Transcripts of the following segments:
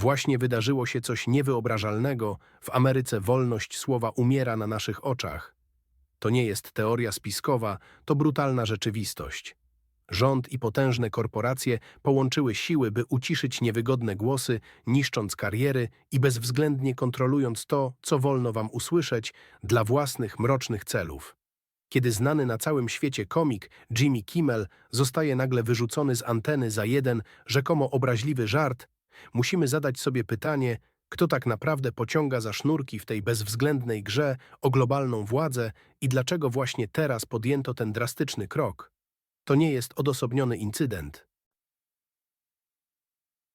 Właśnie wydarzyło się coś niewyobrażalnego. W Ameryce wolność słowa umiera na naszych oczach. To nie jest teoria spiskowa, to brutalna rzeczywistość. Rząd i potężne korporacje połączyły siły, by uciszyć niewygodne głosy, niszcząc kariery i bezwzględnie kontrolując to, co wolno wam usłyszeć, dla własnych mrocznych celów. Kiedy znany na całym świecie komik Jimmy Kimmel zostaje nagle wyrzucony z anteny za jeden rzekomo obraźliwy żart, musimy zadać sobie pytanie, kto tak naprawdę pociąga za sznurki w tej bezwzględnej grze o globalną władzę i dlaczego właśnie teraz podjęto ten drastyczny krok. To nie jest odosobniony incydent.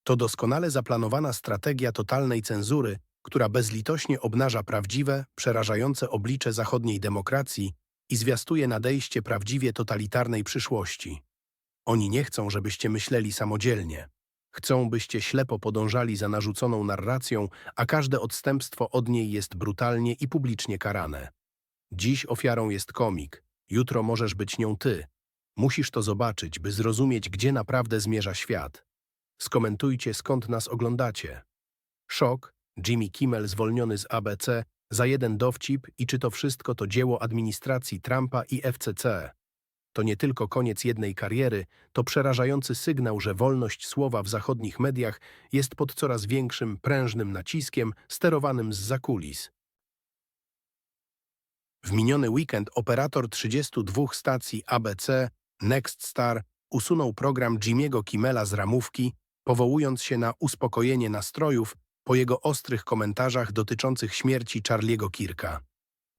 To doskonale zaplanowana strategia totalnej cenzury, która bezlitośnie obnaża prawdziwe, przerażające oblicze zachodniej demokracji i zwiastuje nadejście prawdziwie totalitarnej przyszłości. Oni nie chcą, żebyście myśleli samodzielnie. Chcą, byście ślepo podążali za narzuconą narracją, a każde odstępstwo od niej jest brutalnie i publicznie karane. Dziś ofiarą jest komik, jutro możesz być nią ty. Musisz to zobaczyć, by zrozumieć, gdzie naprawdę zmierza świat. Skomentujcie, skąd nas oglądacie. Szok, Jimmy Kimmel zwolniony z ABC, za jeden dowcip i czy to wszystko to dzieło administracji Trumpa i FCC. To nie tylko koniec jednej kariery, to przerażający sygnał, że wolność słowa w zachodnich mediach jest pod coraz większym, prężnym naciskiem sterowanym z zakulis. W miniony weekend operator 32 stacji ABC, Nextstar, usunął program Jimmy'ego Kimmela z ramówki, powołując się na uspokojenie nastrojów po jego ostrych komentarzach dotyczących śmierci Charlie'ego Kirka.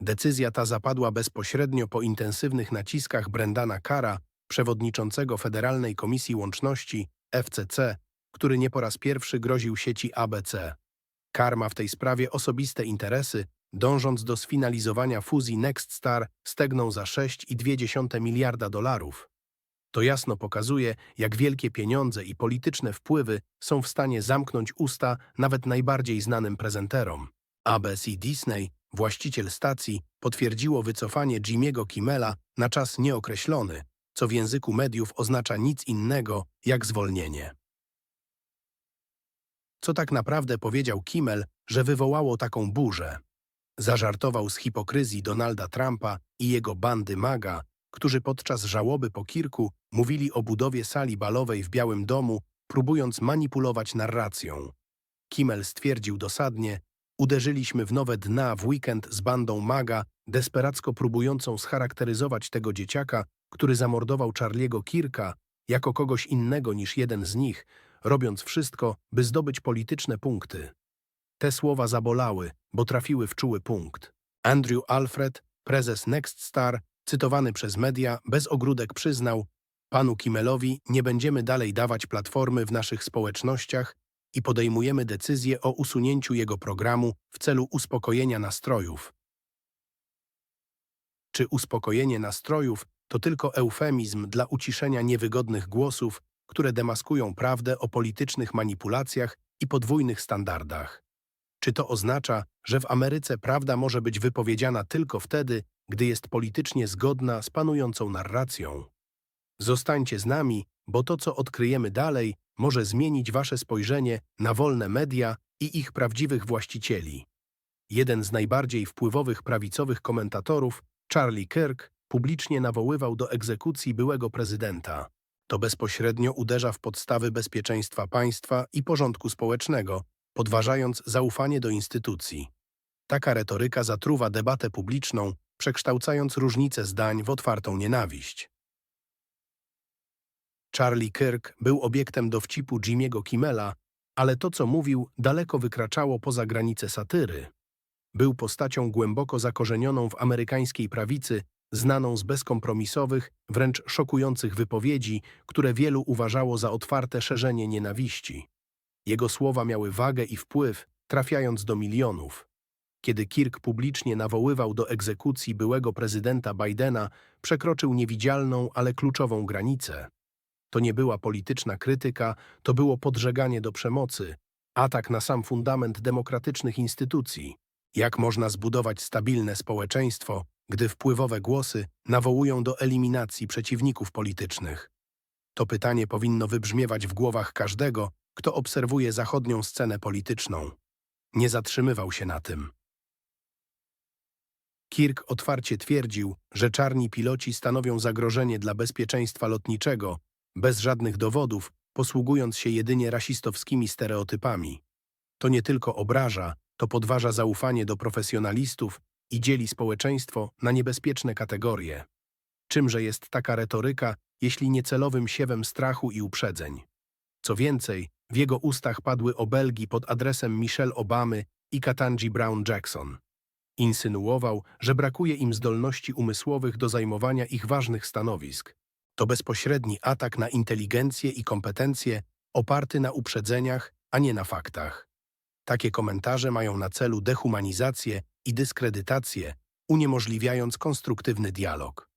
Decyzja ta zapadła bezpośrednio po intensywnych naciskach Brendana Kara, przewodniczącego Federalnej Komisji Łączności FCC, który nie po raz pierwszy groził sieci ABC. Kar ma w tej sprawie osobiste interesy, dążąc do sfinalizowania fuzji Nextstar stegną za 6,2 miliarda dolarów. To jasno pokazuje, jak wielkie pieniądze i polityczne wpływy są w stanie zamknąć usta nawet najbardziej znanym prezenterom. ABC i Disney, właściciel stacji, potwierdziło wycofanie Jimmy'ego Kimmela na czas nieokreślony, co w języku mediów oznacza nic innego jak zwolnienie. Co tak naprawdę powiedział Kimmel, że wywołało taką burzę? Zażartował z hipokryzji Donalda Trumpa i jego bandy MAGA, którzy podczas żałoby po Kirku mówili o budowie sali balowej w Białym Domu, próbując manipulować narracją. Kimmel stwierdził dosadnie, uderzyliśmy w nowe dna w weekend z bandą MAGA, desperacko próbującą scharakteryzować tego dzieciaka, który zamordował Charlie'ego Kirka, jako kogoś innego niż jeden z nich, robiąc wszystko, by zdobyć polityczne punkty. Te słowa zabolały, bo trafiły w czuły punkt. Andrew Alfred, prezes Nextstar, cytowany przez media, bez ogródek przyznał, panu Kimmelowi nie będziemy dalej dawać platformy w naszych społecznościach i podejmujemy decyzję o usunięciu jego programu w celu uspokojenia nastrojów. Czy uspokojenie nastrojów to tylko eufemizm dla uciszenia niewygodnych głosów, które demaskują prawdę o politycznych manipulacjach i podwójnych standardach? Czy to oznacza, że w Ameryce prawda może być wypowiedziana tylko wtedy, gdy jest politycznie zgodna z panującą narracją? Zostańcie z nami, bo to, co odkryjemy dalej, może zmienić wasze spojrzenie na wolne media i ich prawdziwych właścicieli. Jeden z najbardziej wpływowych prawicowych komentatorów, Charlie Kirk, publicznie nawoływał do egzekucji byłego prezydenta. To bezpośrednio uderza w podstawy bezpieczeństwa państwa i porządku społecznego, podważając zaufanie do instytucji. Taka retoryka zatruwa debatę publiczną, przekształcając różnice zdań w otwartą nienawiść. Charlie Kirk był obiektem dowcipu Jimmy'ego Kimmela, ale to, co mówił, daleko wykraczało poza granice satyry. Był postacią głęboko zakorzenioną w amerykańskiej prawicy, znaną z bezkompromisowych, wręcz szokujących wypowiedzi, które wielu uważało za otwarte szerzenie nienawiści. Jego słowa miały wagę i wpływ, trafiając do milionów. Kiedy Kirk publicznie nawoływał do egzekucji byłego prezydenta Bidena, przekroczył niewidzialną, ale kluczową granicę. To nie była polityczna krytyka, to było podżeganie do przemocy, atak na sam fundament demokratycznych instytucji. Jak można zbudować stabilne społeczeństwo, gdy wpływowe głosy nawołują do eliminacji przeciwników politycznych? To pytanie powinno wybrzmiewać w głowach każdego, kto obserwuje zachodnią scenę polityczną. Nie zatrzymywał się na tym. Kirk otwarcie twierdził, że czarni piloci stanowią zagrożenie dla bezpieczeństwa lotniczego, bez żadnych dowodów, posługując się jedynie rasistowskimi stereotypami. To nie tylko obraża, to podważa zaufanie do profesjonalistów i dzieli społeczeństwo na niebezpieczne kategorie. Czymże jest taka retoryka, jeśli niecelowym siewem strachu i uprzedzeń? Co więcej, w jego ustach padły obelgi pod adresem Michelle Obamy i Katanji Brown Jackson. Insynuował, że brakuje im zdolności umysłowych do zajmowania ich ważnych stanowisk. To bezpośredni atak na inteligencję i kompetencje oparty na uprzedzeniach, a nie na faktach. Takie komentarze mają na celu dehumanizację i dyskredytację, uniemożliwiając konstruktywny dialog.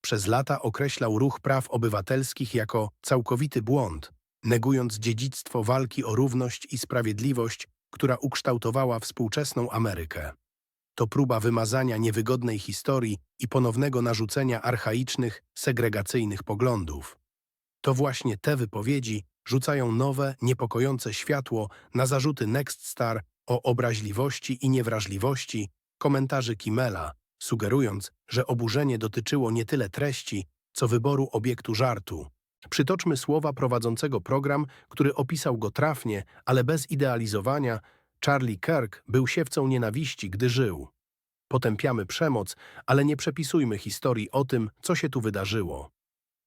Przez lata określał ruch praw obywatelskich jako całkowity błąd, negując dziedzictwo walki o równość i sprawiedliwość, która ukształtowała współczesną Amerykę. To próba wymazania niewygodnej historii i ponownego narzucenia archaicznych, segregacyjnych poglądów. To właśnie te wypowiedzi rzucają nowe, niepokojące światło na zarzuty Next Star o obraźliwości i niewrażliwości komentarzy Kimmela, sugerując, że oburzenie dotyczyło nie tyle treści, co wyboru obiektu żartu. Przytoczmy słowa prowadzącego program, który opisał go trafnie, ale bez idealizowania. Charlie Kirk był siewcą nienawiści, gdy żył. Potępiamy przemoc, ale nie przepisujmy historii o tym, co się tu wydarzyło.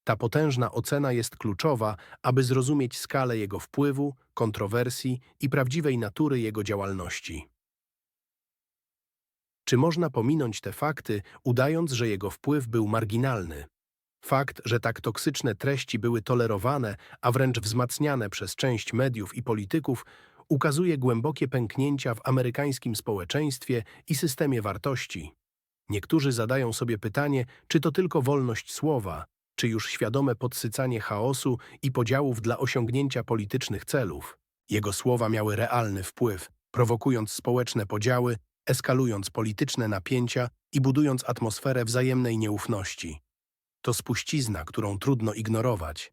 Ta potężna ocena jest kluczowa, aby zrozumieć skalę jego wpływu, kontrowersji i prawdziwej natury jego działalności. Czy można pominąć te fakty, udając, że jego wpływ był marginalny? Fakt, że tak toksyczne treści były tolerowane, a wręcz wzmacniane przez część mediów i polityków, ukazuje głębokie pęknięcia w amerykańskim społeczeństwie i systemie wartości. Niektórzy zadają sobie pytanie, czy to tylko wolność słowa, czy już świadome podsycanie chaosu i podziałów dla osiągnięcia politycznych celów. Jego słowa miały realny wpływ, prowokując społeczne podziały, eskalując polityczne napięcia i budując atmosferę wzajemnej nieufności. To spuścizna, którą trudno ignorować.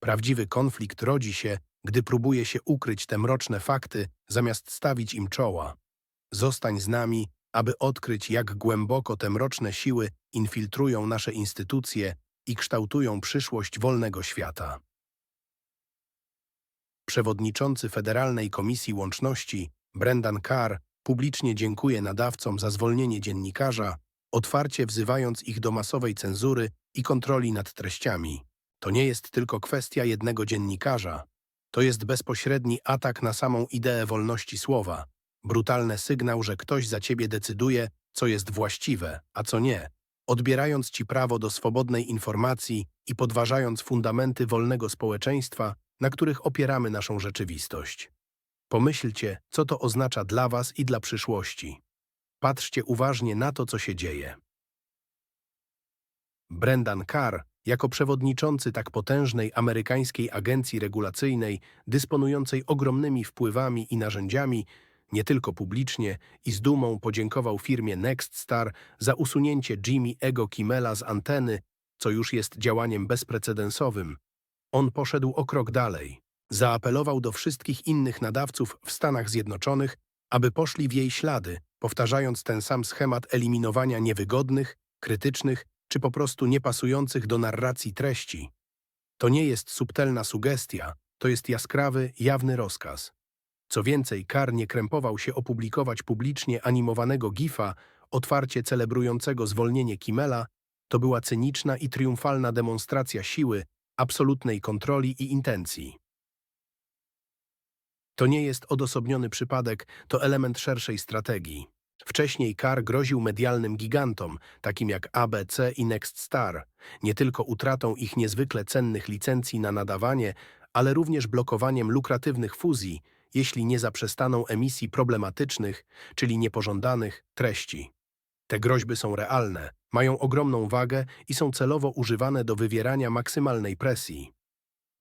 Prawdziwy konflikt rodzi się, gdy próbuje się ukryć te mroczne fakty, zamiast stawić im czoła. Zostań z nami, aby odkryć, jak głęboko te mroczne siły infiltrują nasze instytucje i kształtują przyszłość wolnego świata. Przewodniczący Federalnej Komisji Łączności, Brendan Carr, publicznie dziękuje nadawcom za zwolnienie dziennikarza, otwarcie wzywając ich do masowej cenzury i kontroli nad treściami. To nie jest tylko kwestia jednego dziennikarza. To jest bezpośredni atak na samą ideę wolności słowa, brutalny sygnał, że ktoś za ciebie decyduje, co jest właściwe, a co nie, odbierając ci prawo do swobodnej informacji i podważając fundamenty wolnego społeczeństwa, na których opieramy naszą rzeczywistość. Pomyślcie, co to oznacza dla was i dla przyszłości. Patrzcie uważnie na to, co się dzieje. Brendan Carr, jako przewodniczący tak potężnej amerykańskiej agencji regulacyjnej, dysponującej ogromnymi wpływami i narzędziami, nie tylko publicznie i z dumą podziękował firmie Nextstar za usunięcie Jimmy Ego Kimmela z anteny, co już jest działaniem bezprecedensowym. On poszedł o krok dalej. Zaapelował do wszystkich innych nadawców w Stanach Zjednoczonych, aby poszli w jej ślady, powtarzając ten sam schemat eliminowania niewygodnych, krytycznych czy po prostu niepasujących do narracji treści. To nie jest subtelna sugestia, to jest jaskrawy, jawny rozkaz. Co więcej, Kar nie krępował się opublikować publicznie animowanego gifa, otwarcie celebrującego zwolnienie Kimmela, to była cyniczna i triumfalna demonstracja siły, absolutnej kontroli i intencji. To nie jest odosobniony przypadek, to element szerszej strategii. Wcześniej Carr groził medialnym gigantom, takim jak ABC i Nextstar, nie tylko utratą ich niezwykle cennych licencji na nadawanie, ale również blokowaniem lukratywnych fuzji, jeśli nie zaprzestaną emisji problematycznych, czyli niepożądanych, treści. Te groźby są realne, mają ogromną wagę i są celowo używane do wywierania maksymalnej presji.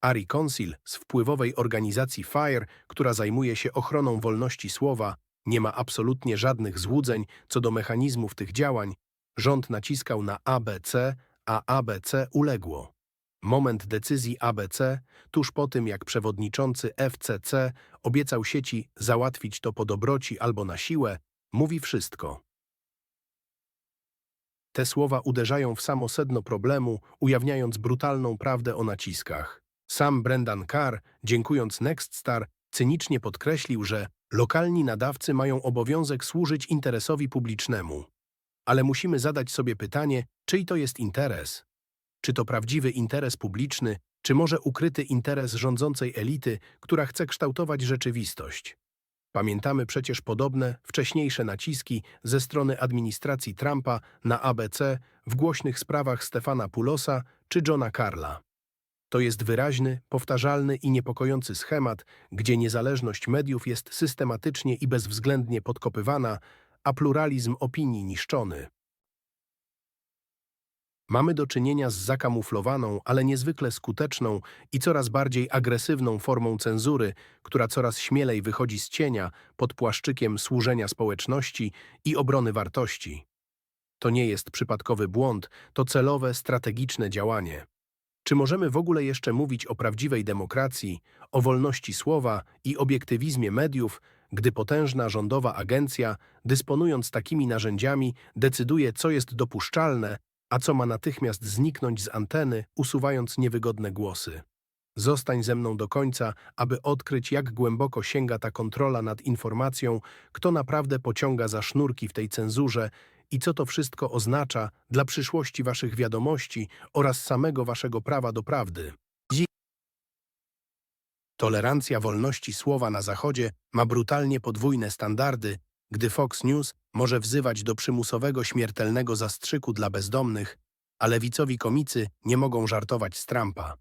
Ari Consil z wpływowej organizacji FIRE, która zajmuje się ochroną wolności słowa, nie ma absolutnie żadnych złudzeń co do mechanizmów tych działań. Rząd naciskał na ABC, a ABC uległo. Moment decyzji ABC, tuż po tym jak przewodniczący FCC obiecał sieci załatwić to po dobroci albo na siłę, mówi wszystko. Te słowa uderzają w samo sedno problemu, ujawniając brutalną prawdę o naciskach. Sam Brendan Carr, dziękując Nextstar, cynicznie podkreślił, że lokalni nadawcy mają obowiązek służyć interesowi publicznemu. Ale musimy zadać sobie pytanie, czyj to jest interes? Czy to prawdziwy interes publiczny, czy może ukryty interes rządzącej elity, która chce kształtować rzeczywistość? Pamiętamy przecież podobne, wcześniejsze naciski ze strony administracji Trumpa na ABC w głośnych sprawach Stefana Pulosa czy Johna Carla. To jest wyraźny, powtarzalny i niepokojący schemat, gdzie niezależność mediów jest systematycznie i bezwzględnie podkopywana, a pluralizm opinii niszczony. Mamy do czynienia z zakamuflowaną, ale niezwykle skuteczną i coraz bardziej agresywną formą cenzury, która coraz śmielej wychodzi z cienia pod płaszczykiem służenia społeczności i obrony wartości. To nie jest przypadkowy błąd, to celowe, strategiczne działanie. Czy możemy w ogóle jeszcze mówić o prawdziwej demokracji, o wolności słowa i obiektywizmie mediów, gdy potężna rządowa agencja, dysponując takimi narzędziami, decyduje, co jest dopuszczalne, a co ma natychmiast zniknąć z anteny, usuwając niewygodne głosy. Zostań ze mną do końca, aby odkryć, jak głęboko sięga ta kontrola nad informacją, kto naprawdę pociąga za sznurki w tej cenzurze i co to wszystko oznacza dla przyszłości waszych wiadomości oraz samego waszego prawa do prawdy. Tolerancja wolności słowa na Zachodzie ma brutalnie podwójne standardy, gdy Fox News może wzywać do przymusowego śmiertelnego zastrzyku dla bezdomnych, a lewicowi komicy nie mogą żartować z Trumpa.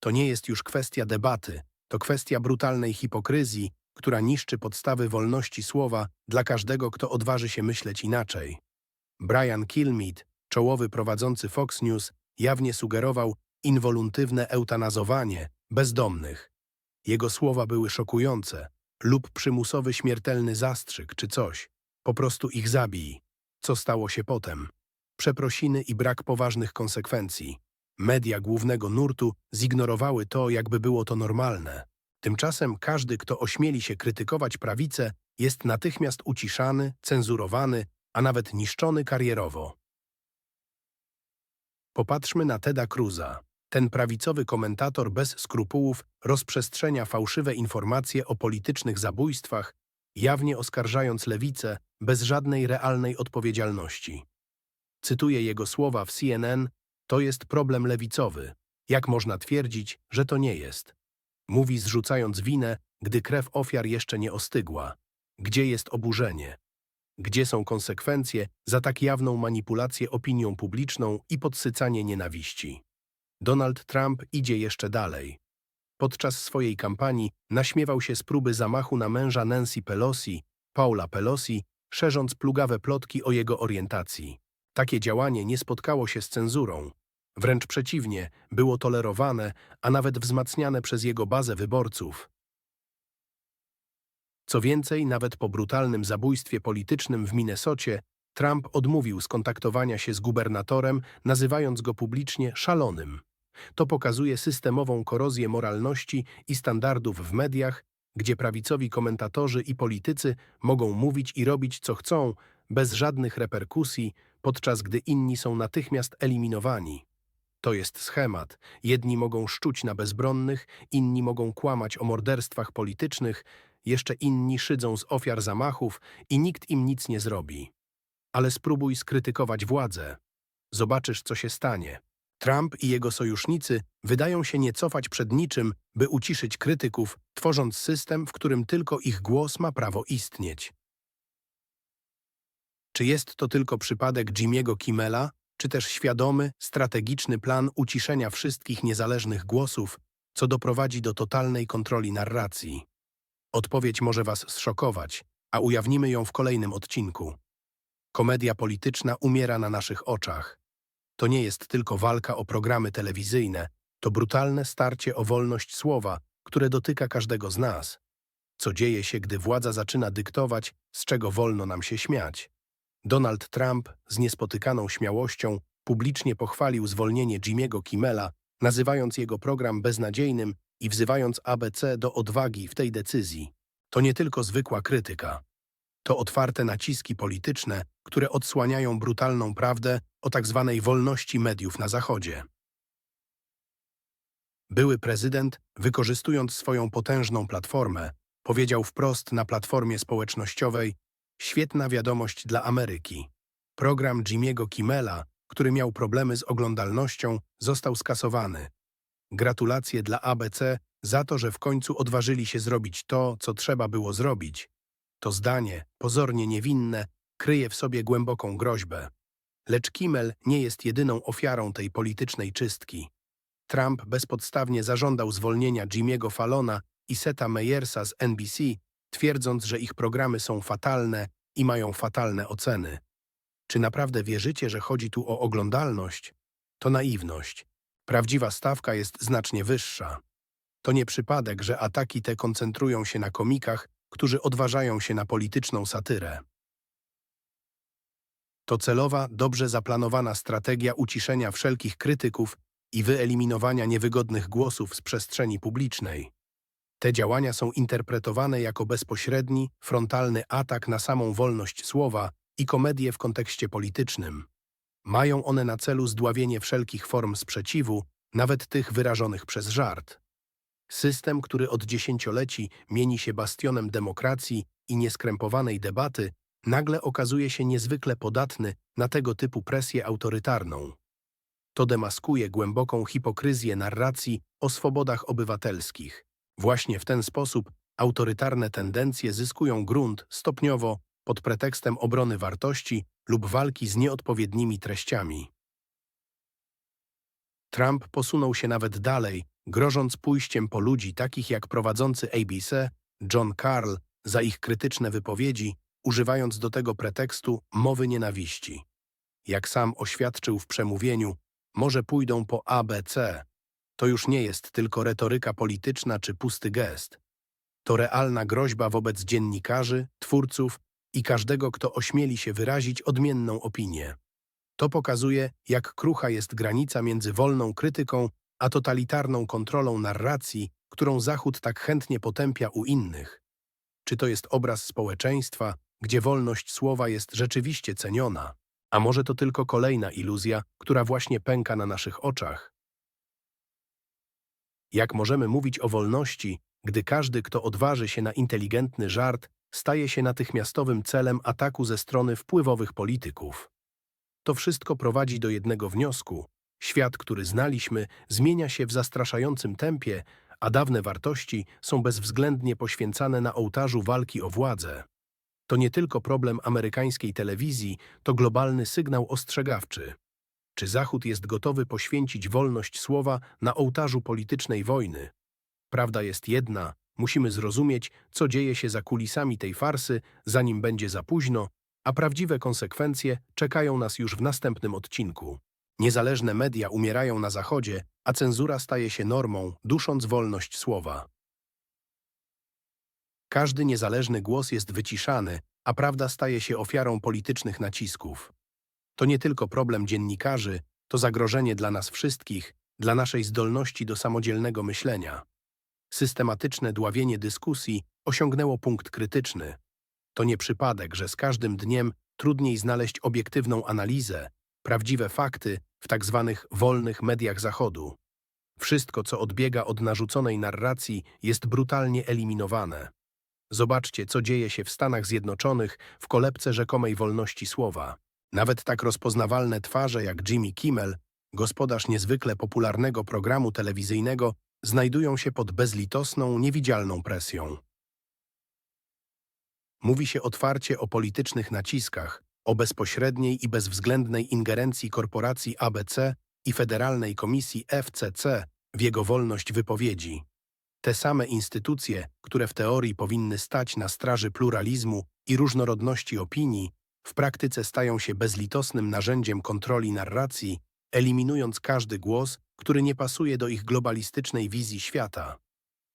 To nie jest już kwestia debaty, to kwestia brutalnej hipokryzji, która niszczy podstawy wolności słowa dla każdego, kto odważy się myśleć inaczej. Brian Kilmeade, czołowy prowadzący Fox News, jawnie sugerował inwoluntywne eutanazowanie bezdomnych. Jego słowa były szokujące, lub przymusowy śmiertelny zastrzyk czy coś. Po prostu ich zabij. Co stało się potem? Przeprosiny i brak poważnych konsekwencji. Media głównego nurtu zignorowały to, jakby było to normalne. Tymczasem każdy, kto ośmieli się krytykować prawicę, jest natychmiast uciszany, cenzurowany, a nawet niszczony karierowo. Popatrzmy na Teda Cruza. Ten prawicowy komentator bez skrupułów rozprzestrzenia fałszywe informacje o politycznych zabójstwach, jawnie oskarżając lewicę bez żadnej realnej odpowiedzialności. Cytuję jego słowa w CNN, to jest problem lewicowy. Jak można twierdzić, że to nie jest? Mówi zrzucając winę, gdy krew ofiar jeszcze nie ostygła. Gdzie jest oburzenie? Gdzie są konsekwencje za tak jawną manipulację opinią publiczną i podsycanie nienawiści? Donald Trump idzie jeszcze dalej. Podczas swojej kampanii naśmiewał się z próby zamachu na męża Nancy Pelosi, Paula Pelosi, szerząc plugawe plotki o jego orientacji. Takie działanie nie spotkało się z cenzurą. Wręcz przeciwnie, było tolerowane, a nawet wzmacniane przez jego bazę wyborców. Co więcej, nawet po brutalnym zabójstwie politycznym w Minnesocie, Trump odmówił skontaktowania się z gubernatorem, nazywając go publicznie szalonym. To pokazuje systemową korozję moralności i standardów w mediach, gdzie prawicowi komentatorzy i politycy mogą mówić i robić co chcą, bez żadnych reperkusji, podczas gdy inni są natychmiast eliminowani. To jest schemat. Jedni mogą szczuć na bezbronnych, inni mogą kłamać o morderstwach politycznych, jeszcze inni szydzą z ofiar zamachów i nikt im nic nie zrobi. Ale spróbuj skrytykować władzę. Zobaczysz, co się stanie. Trump i jego sojusznicy wydają się nie cofać przed niczym, by uciszyć krytyków, tworząc system, w którym tylko ich głos ma prawo istnieć. Czy jest to tylko przypadek Jimmy'ego Kimmela, czy też świadomy, strategiczny plan uciszenia wszystkich niezależnych głosów, co doprowadzi do totalnej kontroli narracji? Odpowiedź może Was zszokować, a ujawnimy ją w kolejnym odcinku. Komedia polityczna umiera na naszych oczach. To nie jest tylko walka o programy telewizyjne, to brutalne starcie o wolność słowa, które dotyka każdego z nas. Co dzieje się, gdy władza zaczyna dyktować, z czego wolno nam się śmiać? Donald Trump z niespotykaną śmiałością publicznie pochwalił zwolnienie Jimmy'ego Kimmela nazywając jego program beznadziejnym i wzywając ABC do odwagi w tej decyzji. To nie tylko zwykła krytyka. To otwarte naciski polityczne, które odsłaniają brutalną prawdę o tzw. wolności mediów na Zachodzie. Były prezydent, wykorzystując swoją potężną platformę, powiedział wprost na platformie społecznościowej Świetna wiadomość dla Ameryki. Program Jimmy'ego Kimmela, który miał problemy z oglądalnością, został skasowany. Gratulacje dla ABC za to, że w końcu odważyli się zrobić to, co trzeba było zrobić. To zdanie, pozornie niewinne, kryje w sobie głęboką groźbę. Lecz Kimmel nie jest jedyną ofiarą tej politycznej czystki. Trump bezpodstawnie zażądał zwolnienia Jimmy'ego Fallona i Seta Meyersa z NBC, twierdząc, że ich programy są fatalne i mają fatalne oceny. Czy naprawdę wierzycie, że chodzi tu o oglądalność? To naiwność. Prawdziwa stawka jest znacznie wyższa. To nie przypadek, że ataki te koncentrują się na komikach, którzy odważają się na polityczną satyrę. To celowa, dobrze zaplanowana strategia uciszenia wszelkich krytyków i wyeliminowania niewygodnych głosów z przestrzeni publicznej. Te działania są interpretowane jako bezpośredni, frontalny atak na samą wolność słowa i komedię w kontekście politycznym. Mają one na celu zdławienie wszelkich form sprzeciwu, nawet tych wyrażonych przez żart. System, który od dziesięcioleci mieni się bastionem demokracji i nieskrępowanej debaty, nagle okazuje się niezwykle podatny na tego typu presję autorytarną. To demaskuje głęboką hipokryzję narracji o swobodach obywatelskich. Właśnie w ten sposób autorytarne tendencje zyskują grunt stopniowo pod pretekstem obrony wartości lub walki z nieodpowiednimi treściami. Trump posunął się nawet dalej, grożąc pójściem po ludzi takich jak prowadzący ABC John Carl za ich krytyczne wypowiedzi, używając do tego pretekstu mowy nienawiści. Jak sam oświadczył w przemówieniu, może pójdą po ABC. To już nie jest tylko retoryka polityczna czy pusty gest. To realna groźba wobec dziennikarzy, twórców i każdego, kto ośmieli się wyrazić odmienną opinię. To pokazuje, jak krucha jest granica między wolną krytyką a totalitarną kontrolą narracji, którą Zachód tak chętnie potępia u innych. Czy to jest obraz społeczeństwa, gdzie wolność słowa jest rzeczywiście ceniona? A może to tylko kolejna iluzja, która właśnie pęka na naszych oczach? Jak możemy mówić o wolności, gdy każdy, kto odważy się na inteligentny żart, staje się natychmiastowym celem ataku ze strony wpływowych polityków? To wszystko prowadzi do jednego wniosku. Świat, który znaliśmy, zmienia się w zastraszającym tempie, a dawne wartości są bezwzględnie poświęcane na ołtarzu walki o władzę. To nie tylko problem amerykańskiej telewizji, to globalny sygnał ostrzegawczy. Czy Zachód jest gotowy poświęcić wolność słowa na ołtarzu politycznej wojny? Prawda jest jedna, musimy zrozumieć, co dzieje się za kulisami tej farsy, zanim będzie za późno, a prawdziwe konsekwencje czekają nas już w następnym odcinku. Niezależne media umierają na Zachodzie, a cenzura staje się normą, dusząc wolność słowa. Każdy niezależny głos jest wyciszany, a prawda staje się ofiarą politycznych nacisków. To nie tylko problem dziennikarzy, to zagrożenie dla nas wszystkich, dla naszej zdolności do samodzielnego myślenia. Systematyczne dławienie dyskusji osiągnęło punkt krytyczny. To nie przypadek, że z każdym dniem trudniej znaleźć obiektywną analizę, prawdziwe fakty w tak zwanych wolnych mediach Zachodu. Wszystko, co odbiega od narzuconej narracji, jest brutalnie eliminowane. Zobaczcie, co dzieje się w Stanach Zjednoczonych w kolebce rzekomej wolności słowa. Nawet tak rozpoznawalne twarze jak Jimmy Kimmel, gospodarz niezwykle popularnego programu telewizyjnego, znajdują się pod bezlitosną, niewidzialną presją. Mówi się otwarcie o politycznych naciskach, o bezpośredniej i bezwzględnej ingerencji korporacji ABC i Federalnej Komisji FCC w jego wolność wypowiedzi. Te same instytucje, które w teorii powinny stać na straży pluralizmu i różnorodności opinii, w praktyce stają się bezlitosnym narzędziem kontroli narracji, eliminując każdy głos, który nie pasuje do ich globalistycznej wizji świata.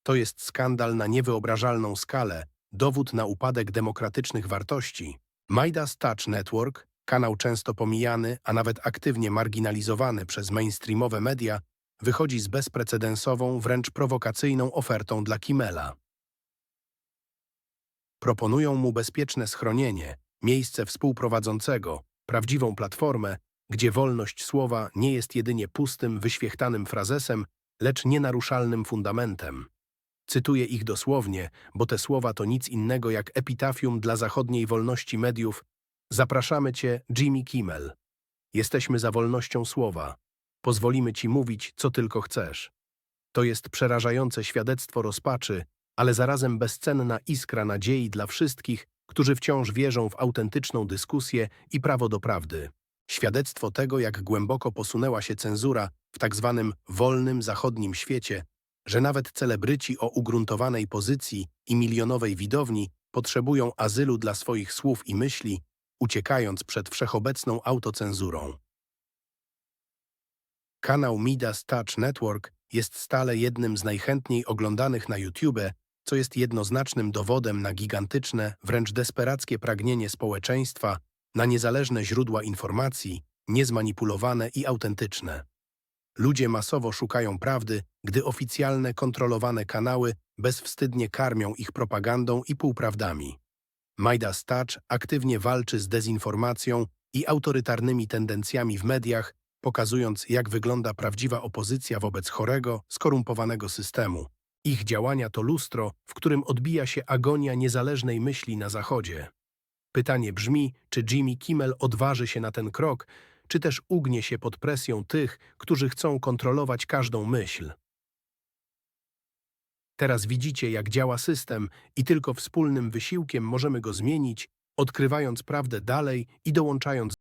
To jest skandal na niewyobrażalną skalę, dowód na upadek demokratycznych wartości. Midas Touch Network, kanał często pomijany, a nawet aktywnie marginalizowany przez mainstreamowe media, wychodzi z bezprecedensową, wręcz prowokacyjną ofertą dla Kimmela. Proponują mu bezpieczne schronienie, miejsce współprowadzącego, prawdziwą platformę, gdzie wolność słowa nie jest jedynie pustym, wyświechtanym frazesem, lecz nienaruszalnym fundamentem. Cytuję ich dosłownie, bo te słowa to nic innego jak epitafium dla zachodniej wolności mediów. Zapraszamy Cię, Jimmy Kimmel. Jesteśmy za wolnością słowa. Pozwolimy Ci mówić, co tylko chcesz. To jest przerażające świadectwo rozpaczy, ale zarazem bezcenna iskra nadziei dla wszystkich, którzy wciąż wierzą w autentyczną dyskusję i prawo do prawdy. Świadectwo tego, jak głęboko posunęła się cenzura w tak zwanym wolnym zachodnim świecie, że nawet celebryci o ugruntowanej pozycji i milionowej widowni potrzebują azylu dla swoich słów i myśli, uciekając przed wszechobecną autocenzurą. Kanał Midas Touch Network jest stale jednym z najchętniej oglądanych na YouTube, co jest jednoznacznym dowodem na gigantyczne, wręcz desperackie pragnienie społeczeństwa na niezależne źródła informacji, niezmanipulowane i autentyczne. Ludzie masowo szukają prawdy, gdy oficjalne, kontrolowane kanały bezwstydnie karmią ich propagandą i półprawdami. Midas Touch aktywnie walczy z dezinformacją i autorytarnymi tendencjami w mediach, pokazując, jak wygląda prawdziwa opozycja wobec chorego, skorumpowanego systemu. Ich działania to lustro, w którym odbija się agonia niezależnej myśli na Zachodzie. Pytanie brzmi, czy Jimmy Kimmel odważy się na ten krok, czy też ugnie się pod presją tych, którzy chcą kontrolować każdą myśl. Teraz widzicie, jak działa system i tylko wspólnym wysiłkiem możemy go zmienić, odkrywając prawdę dalej i dołączając